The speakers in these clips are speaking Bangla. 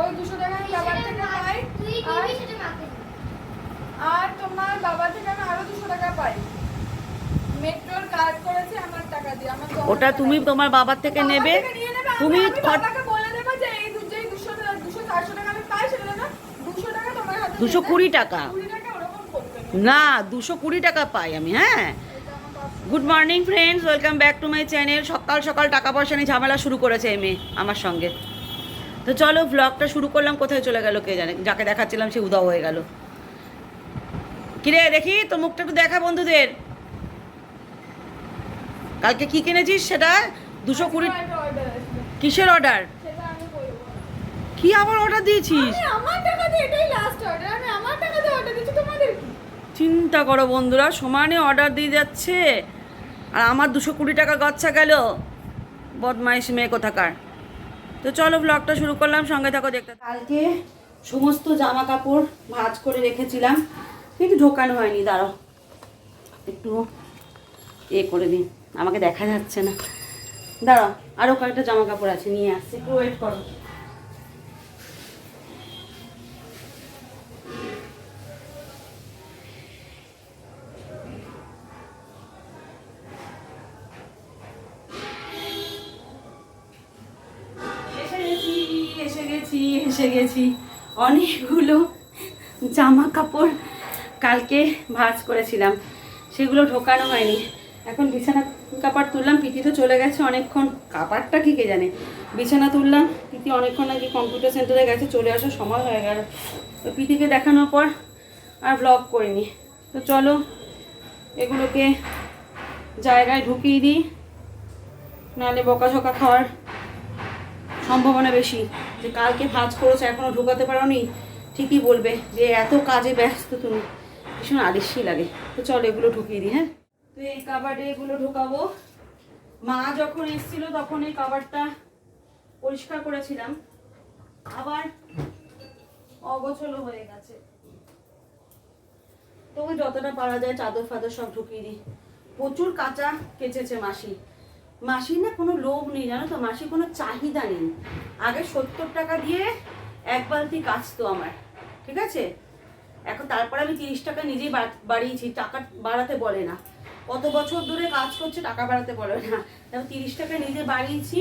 ওই দুশো টাকা আমি বাবার থেকে পাই। আর তোমার বাবা থেকে আমি আরও দুশো টাকা পাই। মেট্রোর কার্ড করেছে আমার টাকা দিয়ে। আমার ওটা তুমি তোমার বাবার থেকে নেবে? তুমি বলে দেবো যে এই দুশো টাকা দুশো চারশো টাকা আমি পাই সেটা না দুশো টাকা তোমার হাতে দুশো কুড়ি। টাকা। না দুশো কুড়ি টাকা পাই আমি হ্যাঁ। Good morning friends welcome back to my channel সকাল সকাল টাকা পয়সা নিয়ে ঝামেলা শুরু করেছে এই মেয়ে আমার সঙ্গে। তো চলো ব্লগটা শুরু করলাম কোথায় চলে গেল কে জানে? যাকে দেখাচ্ছিলাম সে উদাও হয়ে গেল। কিরে দেখি তো মুখটা একটু দেখা বন্ধুদের। কালকে কি কিনেছিস সেটা? দুশো কুড়ি কিসের অর্ডার কি আবার অর্ডার দিয়েছিস? চিন্তা করো বন্ধুরা সমানে অর্ডার দিয়ে যাচ্ছে। আর আমার দুশো কুড়ি টাকা গচ্ছা গেল। বদমাইশ মেয়ে কোথাকার। তো চলো ব্লগটা শুরু করলাম সঙ্গে থাকো দেখতে কালকে সমস্ত জামা কাপড় ভাজ করে রেখেছিলাম কিন্তু ঢোকানো হয়নি দাঁড়াও। একটু এ করে দিন আমাকে দেখা যাচ্ছে না। দাঁড়াও আরও কয়েকটা জামা কাপড় আছে নিয়ে আসছি একটু ওয়েট করো। অনেকগুলো জামা কাপড় কালকে ভাজ করেছিলাম। সেগুলো ঢোকানো হয়নি। এখন বিছানা কাপড় তুললাম পিটি তো চলে গেছে অনেকক্ষণ। কাপড়টা কি কে জানে? বিছানা তুললাম পিটি অনেকক্ষণ নাকি কম্পিউটার সেন্টারে গেছে, চলে আসার সময় হয়ে গেল। তো পিটিকে দেখানোর পর আর ব্লগ করিনি। তো চলো, এগুলোকে জায়গায় ঢুকিয়ে দিই, নাহলে বকাঝকা খাওয়ার সম্ভাবনা বেশি। যে কালকে ভাজ করেছ, এখনও ঢোকাতে পারোনি? ঠিকই বলবে যে এত কাজে ব্যস্ত তুমি। ভীষণ আলিস্যি লাগে। তো চলো এগুলো ঢুকিয়ে দিই হ্যাঁ? তো এই কাবার্ডে এগুলো ঢোকাবো। মা যখন এসেছিল তখন এই কাবারটা পরিষ্কার করেছিলাম। আবার অগোছলো হয়ে গেছে। তবু যতটা পারা যায় চাদর ফাদর সব ঢুকিয়ে দিই। প্রচুর কাঁচা কেচেছে মাসি। মাসির না কোনো লোভ নেই, জানো তো? মাসির কোনো চাহিদা নেই। আগে সত্তর টাকা দিয়ে এক বালতি কাচতো আমার, ঠিক আছে? এখন তারপরে আমি তিরিশ টাকা নিজেই বাড়িয়েছি, টাকা বাড়াতে বলে না। কত বছর ধরে কাজ করছে, টাকা বাড়াতে বলে না। তারপর তিরিশ টাকা নিজে বাড়িয়েছি,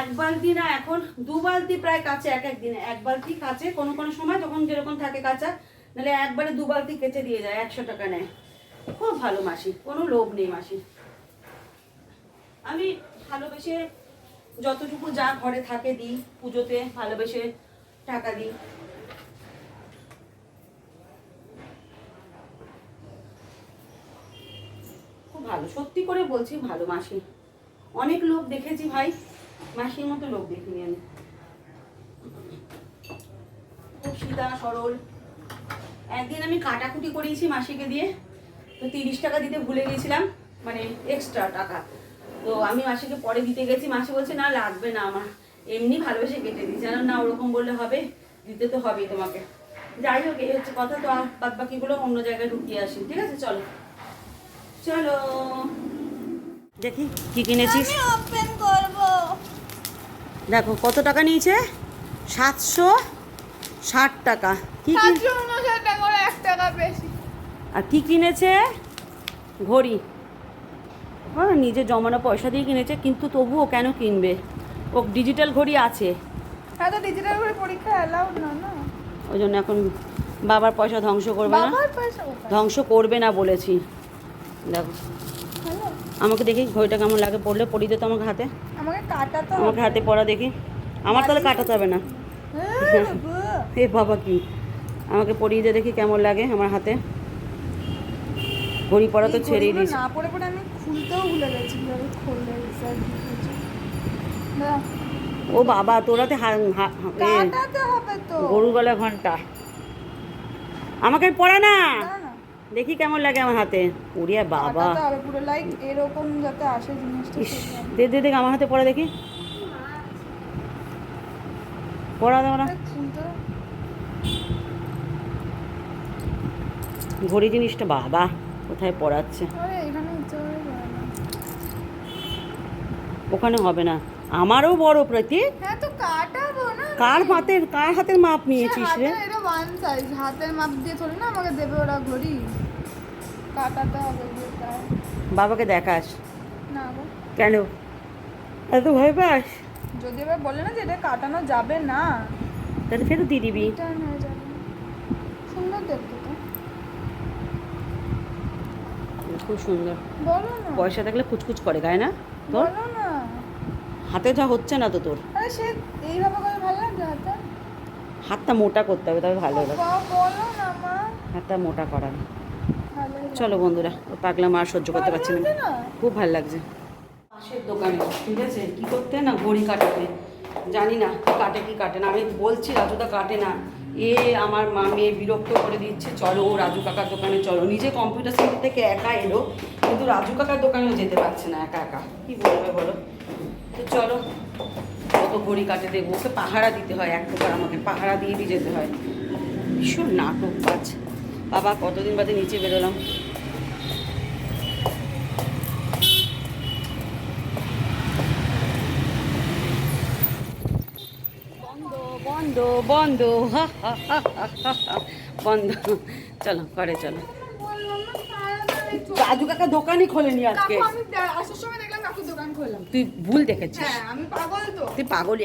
এক বালতি না এখন দু বালতি প্রায় কাছে এক এক দিনে। এক বালতি কাছে কোনো কোনো সময় তখন যেরকম থাকে কাঁচা, নাহলে একবারে দু বালতি কেচে দিয়ে যায়, একশো টাকা নেয়। খুব ভালো মাসি কোনো লোভ নেই মাসির। আমি ভালোবেসে যতটুকু যা ঘরে থাকে দিই, পুজোতে ভালোবেসে টাকা দিই। খুব ভালো, সত্যি করে বলছি ভালো মাসি। অনেক লোক দেখেছি ভাই, মাসির মতো লোক দেখিনি আমি। খুব সিধা সরল। একদিন আমি কাটাকুটি করিয়েছি মাসিকে দিয়ে, তো তিরিশ টাকা দিতে ভুলে গেছিলাম মানে এক্সট্রা টাকা। তো আমি মাসিকে পরে দিতে গেছি। মাসি বলছে না লাগবে না আমার। এমনি ভালোবেসে কেটে দিই জানো না ওরকম বললে হবে দিতে তো হবেই তোমাকে। যাই হোক এই হচ্ছে কথা। তো আর বাদ বাকিগুলো অন্য জায়গায় ঢুকিয়ে আসি। ঠিক আছে? চলো। চলো। দেখি কি কিনেছিস? ওপেন করব। দেখো কত টাকা নিয়েছে? সাতশো ষাট টাকা। কি টাকা আর কি কিনেছে? ঘড়ি। হ্যাঁ নিজে জমানো পয়সা দিয়ে কিনেছে কিন্তু তবুও কেন কিনবে? ও ডিজিটাল ঘড়ি আছে। হ্যাঁ তো ডিজিটাল করে পরীক্ষা অ্যালাউড না না? ওই জন্য এখন বাবার পয়সা ধ্বংস করবে না। বাবার পয়সা ধ্বংস করবে না বলেছি। দেখো। আমাকে দেখি ঘড়িটা কেমন লাগে পড়লে পরিয়ে দিত আমাকে হাতে? আমাকে কাটাতে আমাকে হাতে পড়া দেখি। আমার তাহলে কাটাতে হবে না। হ্যাঁ, বাবা। এ বাবা কি? আমাকে পরিয়ে দিয়ে দেখি কেমন লাগে আমার হাতে। ঘড়ি পড়া তো ছেড়েই দিয়েছি। না পরে পরে আমি খুলতেও ভুলে গেছি কীভাবে খুললে ও বাবা তোরাতে কাটাতে হবে তো। গরু গলা ঘণ্টা। আমাকে পড়া না। দেখি কেমন লাগে আমার হাতে। উড়িয়া বাবা। পুরো লাইক এরকম যাতে আসে জিনিসটা দে দে দেখ আমার হাতে পড়া দেখি। পড়া না। ঘড়ি জিনিসটা বাবা কোথায় পড়াচ্ছে? এখানে। ওখানে হবে না। আমারও বড় প্রতীক। হ্যাঁ তো কাটাবো না। কার হাতের কার হাতের মাপ নিয়েছিস রে? হাতের মাপ দিয়ে থোড়ি না আমাকে দেবে ওরা ঘড়ি। কাটাতে হবে বাবাকে দেখাস। না গো। কেন? এত ভয় পাস? যদি এবার বলে না যে এটা কাটানো যাবে না তাহলে ফেরত দিয়ে দিবি। সুন্দর দেখতে খুব সুন্দর। বলো না। পয়সা থাকলে কুচকুচ করে গায়ে না? তোর না। হাতে যা হচ্ছে না তো তোর। সে এইভাবে করে ভালো লাগছে হাতে হাতটা মোটা করতে হবে তবে ভালো হবে। বলো না মা। হাতটা মোটা করার চলো বন্ধুরা ও পাগলা মা আর সহ্য করতে পারছি না। খুব ভালো লাগছে। পাশের দোকানে ঠিক আছে? কি করতে না ঘড়ি কাটাতে? জানি না কাটে কি কাটে না? আমি বলছি রাজুদা কাটে না। এ আমার মা মেয়ে বিরক্ত করে দিচ্ছে, চলো রাজু কাকার দোকানে চলো। নিজে কম্পিউটার সেন্টার থেকে একা এলো, কিন্তু রাজু কাকার দোকানেও যেতে পারছে না একা একা। কি বলবে বলো? তো চলো, কত ঘড়ি কাটে দেখব। ওকে পাহারা দিতে হয় এক প্রকার, আমাকে পাহারা দিয়ে দিয়ে যেতে হয়। ভীষণ নাটক কাজ। বাবা, কতদিন বাদে নিচে বেরোলাম বন্ধ বন্ধ বন্ধ চলো ঘরে চলো। রাজু কাকা দোকানই খোলেনি আজকে। তুই ভুল দেখেছিস। হ্যাঁ তুই পাগলই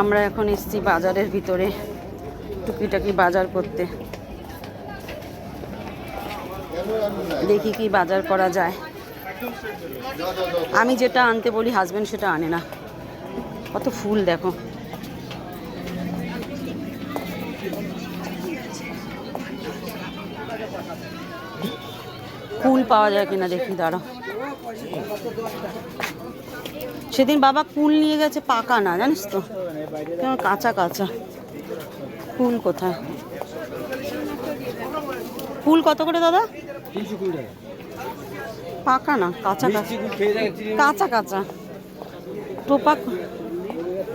আমরা এখন এসছি বাজারের ভিতরে টুকিটাকি বাজার করতে। দেখি কি বাজার করা যায়। আমি যেটা আনতে বলি হাজবেন্ড সেটা আনে না। কত ফুল দেখো। ফুল পাওয়া যায় কিনা দেখি, দাঁড়াও। সেদিন বাবা কুল নিয়ে গেছে পাকা না, জানিস তো? কাঁচা কাঁচা। কুল কোথায়? কুল কত করে দাদা? পাকা না, কাঁচা কাঁচা। কাঁচা কাঁচা। টোপা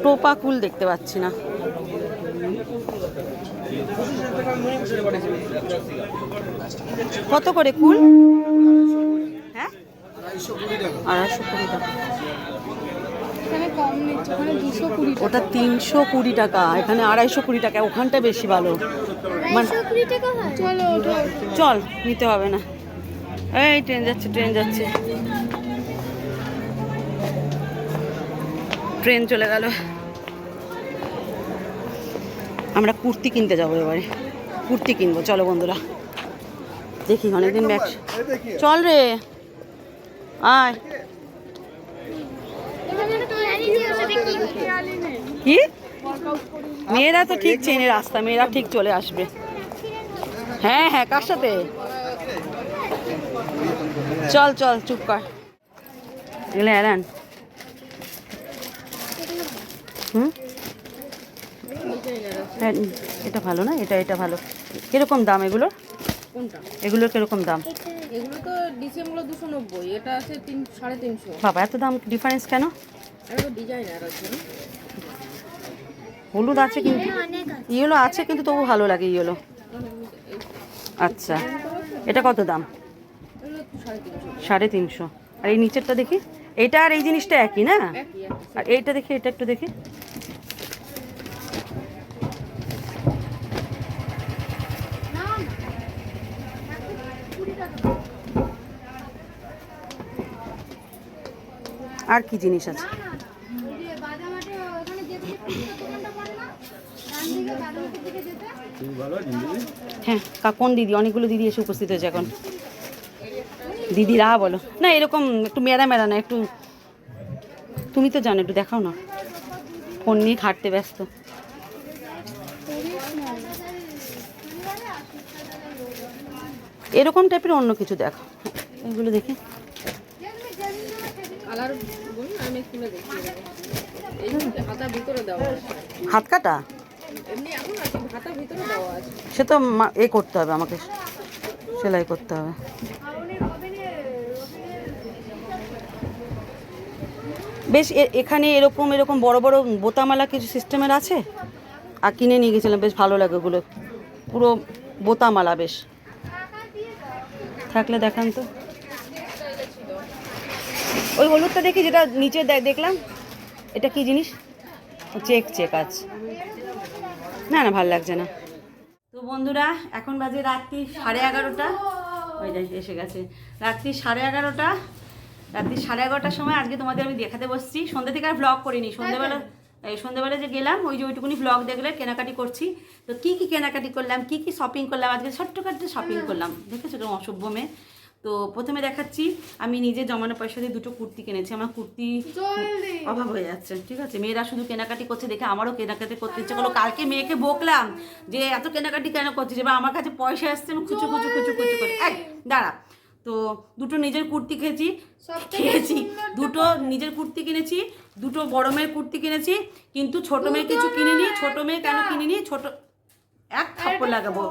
টোপা কুল দেখতে পাচ্ছি না। কত করে কুল? হ্যাঁ? আড়াইশো কুড়ি টাকা। ওটা তিনশো কুড়ি টাকা এখানে আড়াইশো কুড়ি টাকা ওখানটা বেশি ভালো। মানে চল নিতে হবে না। এই ট্রেন যাচ্ছে ট্রেন যাচ্ছে। ট্রেন চলে গেল। কুর্তি কিনতে যাব এবারে। কুর্তি কিনবো চলো বন্ধুরা। দেখি অনেকদিন ব্যাগ চল রে। আয়। কি? মেয়েরা তো ঠিক চেনে রাস্তা মেয়েরা ঠিক চলে আসবে। হ্যাঁ হ্যাঁ কার সাথে? চল চল চুপ কর। এগুলো এলান হুম? হ্যাঁ, এটা ভালো না? এটা এটা ভালো। কীরকম দাম এগুলোর কোনটা? এগুলোর কীরকম দাম? এগুলো তো ডিসেম্বর দুশো নব্বই এটা আছে তিন সাড়ে তিনশো। বাবা এত দাম ডিফারেন্স কেন? আর ডিজাইনার আছে। হলুদ আছে কিন্তু। ইয়েলো আছে। কিন্তু তবু ভালো লাগে ইয়েলো। আচ্ছা। এটা কত দাম? সাড়ে তিনশো। আর এই নিচেরটা দেখি? এটা আর এই জিনিসটা একই না? আর এইটা দেখি এটা একটু দেখি। আর কি জিনিস আছে? হ্যাঁ কোন দিদি? অনেকগুলো দিদি এসে উপস্থিত হয়েছে এখন। দিদিরা বলো। না এরকম একটু মেরা মেরা না একটু তুমি তো জানো একটু দেখাও না। ফোন নিয়ে খাটতে ব্যস্ত। এরকম টাইপের অন্য কিছু দেখো এগুলো দেখি আমি খুলে দেবো এই যে ভিতরে দেওয়া হাত কাটা? এমনি এখন আছে হাতার ভিতরে দেওয়া আছে। সে তো এ করতে হবে আমাকে সেলাই করতে হবে। বেশ এখানে এরকম এরকম বড় বড় বোতামালা কিছু সিস্টেমের আছে? আর কিনে নিয়ে গেছিলাম বেশ ভালো লাগে ওগুলো। পুরো বোতামালা বেশ। থাকলে দেখান তো। ওই হলুদটা দেখি যেটা নিচে দেখলাম, এটা কি জিনিস? চেক চেক আছে না না, ভালো লাগছে না। তো বন্ধুরা, এখন বাজে রাত্রি সাড়ে এগারোটা। ওই দেখ, এসে গেছে। রাত্রি সাড়ে এগারোটা। রাত্রি সাড়ে এগারোটার সময় আজকে তোমাদের আমি দেখাতে বসছি। সন্ধ্যে থেকে আর ব্লগ করিনি। সন্ধ্যেবেলা, এই সন্ধ্যেবেলা যে গেলাম, ওই যে ওইটুকুনি ব্লগ দেখলে কেনাকাটি করছি। তো কি কি কেনাকাটি করলাম, কি কি শপিং করলাম, আজকে ছোট্টখাট্ট শপিং করলাম। দেখেছ কেমন অসভ্য মেয়ে। তো প্রথমে দেখাচ্ছি আমি নিজে জমানো পয়সা দিয়ে দুটো কুর্তি কিনেছি আমার কুর্তি অভাব হয়ে যাচ্ছে ঠিক আছে? মেয়েরা শুধু কেনাকাটি করছে দেখে আমারও কেনাকাটি করতে ইচ্ছে করল। কালকে মেয়েকে বকলাম যে এত কেনাকাটি কেন করছিস? এবার আমার কাছে পয়সা আসছে আমি খুচু খুচু খুচু খুচু করে। এক দাঁড়া। তো দুটো নিজের কুর্তি খেয়েছি খেয়েছি। দুটো নিজের কুর্তি কিনেছি দুটো বড় মেয়ের কুর্তি কিনেছি কিন্তু ছোট মেয়ে কিছু কিনিনি ছোট মেয়ে কেন কিনিনি? ছোট এক থাপ্পড় লাগাবো।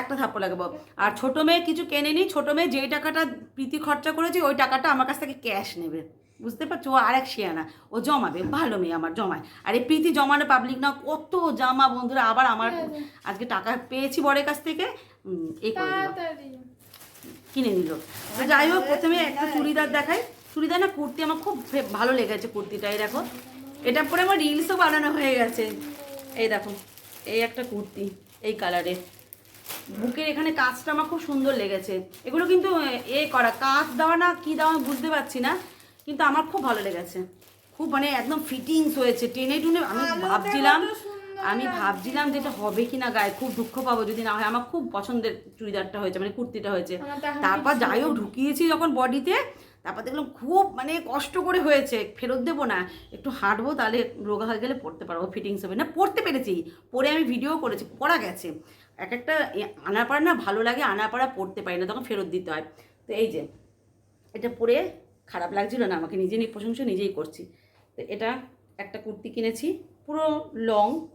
একটা থাপ্পড় লাগাবো আর ছোট মেয়ে কিছু কেনে কেনেনি ছোট মেয়ে যেই টাকাটা প্রীতি খরচা করেছে ওই টাকাটা আমার কাছ থেকে ক্যাশ নেবে। বুঝতে পারছ? ও আর এক শিয়ানা। ও জমাবে ভালো মেয়ে আমার জমায়। আর এই প্রীতি জমানো পাবলিক না কত জামা বন্ধুরা আবার আমার আজকে টাকা পেয়েছি বরের কাছ থেকে এই কিনে নিল। তো যাই হোক প্রথমে একটা চুড়িদার দেখাই। চুড়িদার না কুর্তি আমার খুব ভালো লেগেছে কুর্তিটা এই দেখো। এটা পরে আমার রিলসও বানানো হয়ে গেছে। এই দেখো এই একটা কুর্তি এই কালারের বুকের এখানে কাজটা আমার খুব সুন্দর লেগেছে। এগুলো কিন্তু এ করা কাজ দেওয়া না কি দেওয়া আমি বুঝতে পারছি না কিন্তু আমার খুব ভালো লেগেছে। খুব মানে একদম ফিটিংস হয়েছে টেনে টুনে আমি ভাবছিলাম আমি ভাবছিলাম যে এটা হবে কি না গায়ে খুব দুঃখ পাবো যদি না হয়। আমার খুব পছন্দের চুড়িদারটা হয়েছে মানে কুর্তিটা হয়েছে। তারপর যাই হোক ঢুকিয়েছি যখন বডিতে তারপর দেখলাম খুব মানে কষ্ট করে হয়েছে। ফেরত দেবো না একটু হাঁটবো তাহলে রোগা হয়ে গেলে পড়তে পারব ফিটিংস হবে। না পড়তে পেরেছি পরে আমি ভিডিও করেছি পড়া গেছে। এক একটা আনার না ভালো লাগে আনার পাড়া পড়তে পারি না তখন ফেরত দিতে হয়। তো এই যে এটা পরে খারাপ লাগছিল না আমাকে নিজে নিজে প্রশংসা নিজেই করছি। তো এটা একটা কুর্তি কিনেছি পুরো লং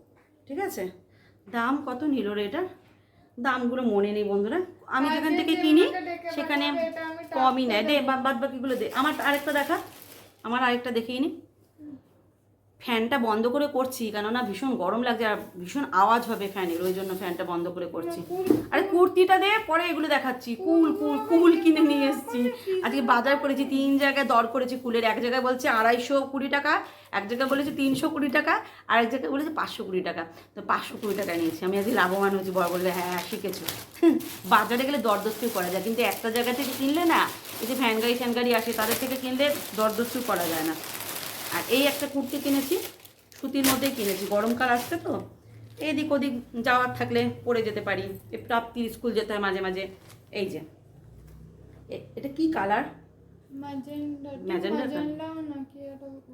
ঠিক আছে? দাম কত নিল রে এটার দামগুলো মনে নেই বন্ধুরা। আমি যেখান থেকে কিনি সেখানে কমই নেয়। দে বা- বাদ বাকিগুলো দে। আমার আরেকটা দেখা আমার আরেকটা দেখিয়ে নি। ফ্যানটা বন্ধ করে করছি, কেননা ভীষণ গরম লাগছে আর ভীষণ আওয়াজ হবে ফ্যানের, ওই জন্য ফ্যানটা বন্ধ করে করছি। আরে কুর্তিটা দে, পরে এগুলো দেখাচ্ছি, কুল কুল কুল কিনে নিয়ে এসেছি। আজকে বাজার করেছি, তিন জায়গায় দর করেছি কুলের, এক জায়গায় বলছে আড়াইশো কুড়ি টাকা, এক জায়গায় বলেছে তিনশো কুড়ি টাকা, আর এক জায়গায় বলেছে পাঁচশো কুড়ি টাকা। তো পাঁচশো কুড়ি টাকা নিয়েছি, আমি আজকে লাভবান হয়েছি, বড় বললে হ্যাঁ শিখেছো। বাজারে গেলে দরদস্তি করা যায়, কিন্তু একটা জায়গা থেকে কিনলে না, এই যে ফ্যান গাড়ি ফ্যান গাড়ি আসে, তাদের থেকে কিনলে দরদস্তি করা যায় না। আর এই একটা কুর্তি কিনেছি সুতির মধ্যেই কিনেছি গরমকাল আসছে তো। এদিক ওদিক যাওয়ার থাকলে পরে যেতে পারি প্রাপ্তির স্কুল যেতে হয় মাঝে মাঝে এই যে। এটা কি কালার?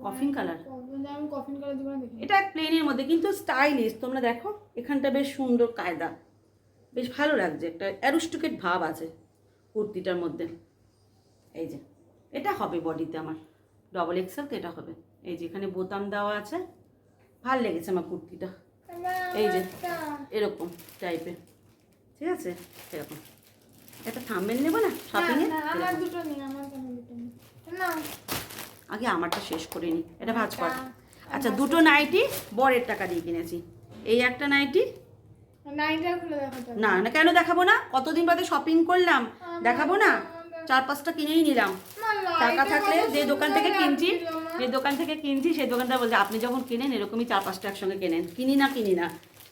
Coffin colour. এটা প্লেনের মধ্যে কিন্তু স্টাইলিশ তোমরা দেখো এখানটা বেশ সুন্দর কায়দা। বেশ ভালো লাগছে একটা অ্যারোস্টিকেট ভাব আছে কুর্তিটার মধ্যে। এই যে এটা হবে বডিতে আমার। ডবল এক্সেল তো এটা হবে। এই যে এখানে বোতাম দেওয়া আছে। ভালো লেগেছে আমার কুর্তিটা। এই যে এরকম টাইপের ঠিক আছে? এরকম। একটা থামবেন নেব না? শপিংয়ে আমার দুটো নেই আমার কেন দুটো নেই। না। আগে আমারটা শেষ করে নি। এটা ভাজ কর। আচ্ছা। দুটো নাইটি বরের টাকা দিয়ে কিনেছি। এই একটা নাইটি? না না কেন দেখাবো না? কতদিন বাদে শপিং করলাম। দেখাবো না? চার পাঁচটা কিনেই নিলাম। টাকা থাকলে যে দোকান থেকে কিনছি যে দোকান থেকে কিনছি সেই দোকানটা বলছে আপনি যখন কিনেন এরকমই চার পাঁচটা একসঙ্গে কেনেন। কিনি না কিনি না।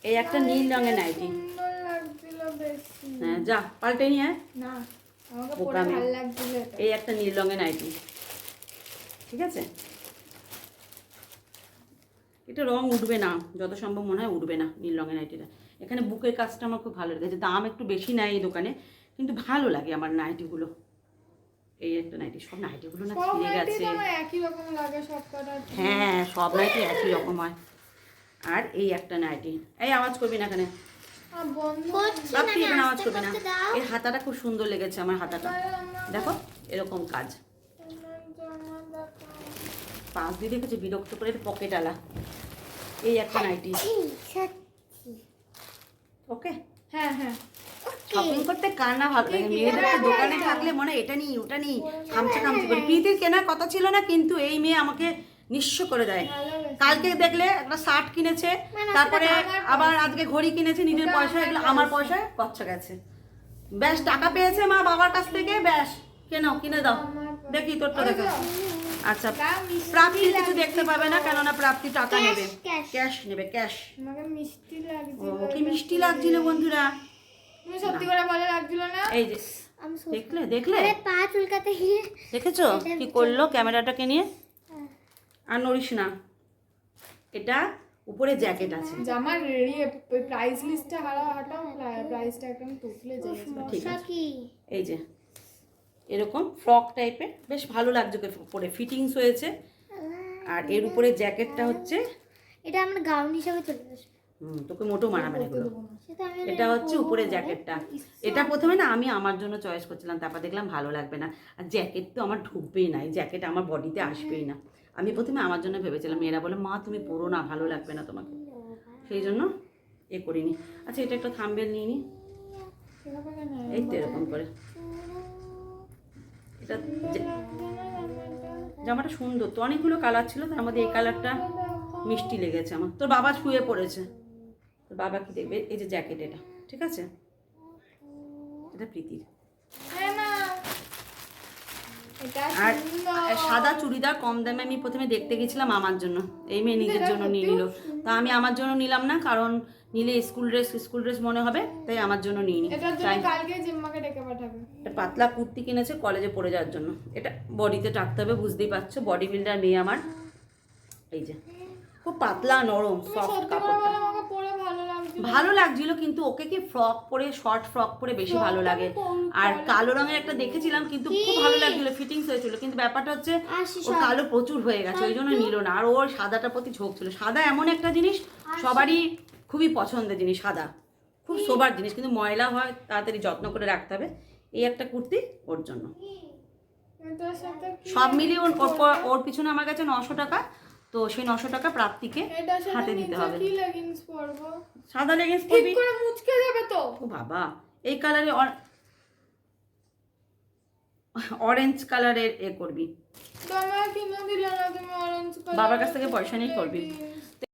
এই একটা নীল রঙের নাইটি। হ্যাঁ যা পাল্টে নিয়ে বোকামি। এই একটা নীল রঙের নাইটি। ঠিক আছে? এটা রং উঠবে না যত সম্ভব মনে হয় উঠবে না নীল রঙের নাইটিটা। এখানে বুকের কাজটা আমার খুব ভালো লেগেছে দাম একটু বেশি নেয় এই দোকানে কিন্তু ভালো লাগে আমার নাইটিগুলো। এই একটা নাইটি সব নাইটিগুলো না ছিঁড়ে গেছে। একই রকম লাগে সব হ্যাঁ সব নাইটি একই রকম হয়। আর এই একটা নাইটি। এই আওয়াজ করবি না এখানে আওয়াজ করবি না। এই হাতাটা খুব সুন্দর লেগেছে আমার হাতাটা। দেখো এরকম কাজ। পাঁচ দিয়ে দেখেছি বিরক্ত করে পকেট আলা। এই একটা নাইটি। ওকে হ্যাঁ হ্যাঁ। শপিং করতে কার না ভালো লাগে? মেয়েদের দোকানে থাকলে মনে এটা নিই ওটা নিই খামচা খামচি করে। প্রীতির কেনার কথা ছিল না কিন্তু এই মেয়ে আমাকে নিঃস্ব করে দেয়। কালকে দেখলে একটা শার্ট কিনেছে তারপরে আবার আজকে ঘড়ি কিনেছে নিজের পয়সা এগুলো আমার পয়সায় কচ্ছা গেছে। ব্যাস টাকা পেয়েছে মা বাবার কাছ থেকে ব্যাস কেন কিনে দাও। দেখি তোরটা দেখো। আচ্ছা প্রাপ্তি কিছু দেখতে পাবে না কেননা প্রাপ্তি টাকা নেবে। ক্যাশ নেবে ক্যাশ মিষ্টি ও কি মিষ্টি লাগছিল বন্ধুরা। তুমি সত্যি করে বলে লাগছিল না? এই যে দেখলে দেখলে? পা চুলকাতে গিয়ে দেখেছ কি করল ক্যামেরাটাকে নিয়ে? আর নড়িস না। এটা উপরে জ্যাকেট আছে। জামার ইয়ে প্রাইস লিস্টটা হারা হাঁটাও প্রাইসটা একদম তুতলে যায় ঠিক আছে। এই যে এরকম ফ্রক টাইপের বেশ ভালো লাগছে ওকে পরে। ফিটিংস হয়েছে। আর এর উপরে জ্যাকেটটা হচ্ছে এটা আমার গাউন হিসাবে চলে আসবে। হুম, তোকে মোটো মানাবে না এগুলো। এটা হচ্ছে উপরে জ্যাকেটটা এটা প্রথমে না আমি আমার জন্য চয়েস করছিলাম তারপর দেখলাম ভালো লাগবে না। আর জ্যাকেট তো আমার ঢুকবেই না এই জ্যাকেট আমার বডিতে আসবেই না। আমি প্রথমে আমার জন্য ভেবেছিলাম মেয়েরা বলে মা তুমি পরো না ভালো লাগবে না তোমাকে। সেই জন্য এ করিনি। আচ্ছা এটা একটা থাম্বেল নিয়ে নি। এই তো এরকম করে। এটা জামাটা সুন্দর তো অনেকগুলো কালার ছিল তার মধ্যে এই কালারটা মিষ্টি লেগেছে আমার। তোর বাবা শুয়ে পড়েছে। তোর বাবা কি দেখবে এই যে জ্যাকেট এটা ঠিক আছে? এটা প্রীতির। হ্যাঁ আর সাদা চুড়িদার কম দামে আমি প্রথমে দেখতে গেছিলাম আমার জন্য। এই মেয়ে নিজের জন্য নিয়ে নিল। তা আমি আমার জন্য নিলাম না কারণ নিলে স্কুল ড্রেস স্কুল ড্রেস মনে হবে তাই আমার জন্য নিয়ে নি পাতলা কুর্তি কিনেছে কলেজে পরে যাওয়ার জন্য। এটা বডিতে টাকতে হবে বুঝতেই পারছ বডি বিল্ডার মেয়ে আমার। এই যে খুব পাতলা নরম সফট কাপড়টা। ভালো লাগছে লাগছিল কিন্তু ওকে কি ফ্রক পরে শর্ট ফ্রক পরে বেশি ভালো লাগে? আর কালো রঙের একটা দেখেছিলাম কিন্তু খুব ভালো লাগছিল ফিটিংস হয়েছিল কিন্তু ব্যাপারটা হচ্ছে ও কালো প্রচুর হয়ে গেছে ওই জন্য নিল না আর ওর সাদাটার প্রতি ঝোঁক ছিল সাদা এমন একটা জিনিস সবারই খুবই পছন্দের জিনিস সাদা। খুব সোবার জিনিস কিন্তু ময়লা হয় তাড়াতাড়ি যত্ন করে রাখতে হবে এই একটা কুর্তি ওর জন্য। সব মিলিয়ে ওর ওর পিছনে আমার কাছে নশো টাকা তো সেই নশো টাকা প্রাপ্তিকে হাতে দিতে হবে। সাদা লেগিংস পরবো? মুচকে যাবে তো। ও বাবা এই কালারে অরেঞ্জ কালারের এ করবি। বাবার কাছ থেকে পয়সা নিয়ে করবি।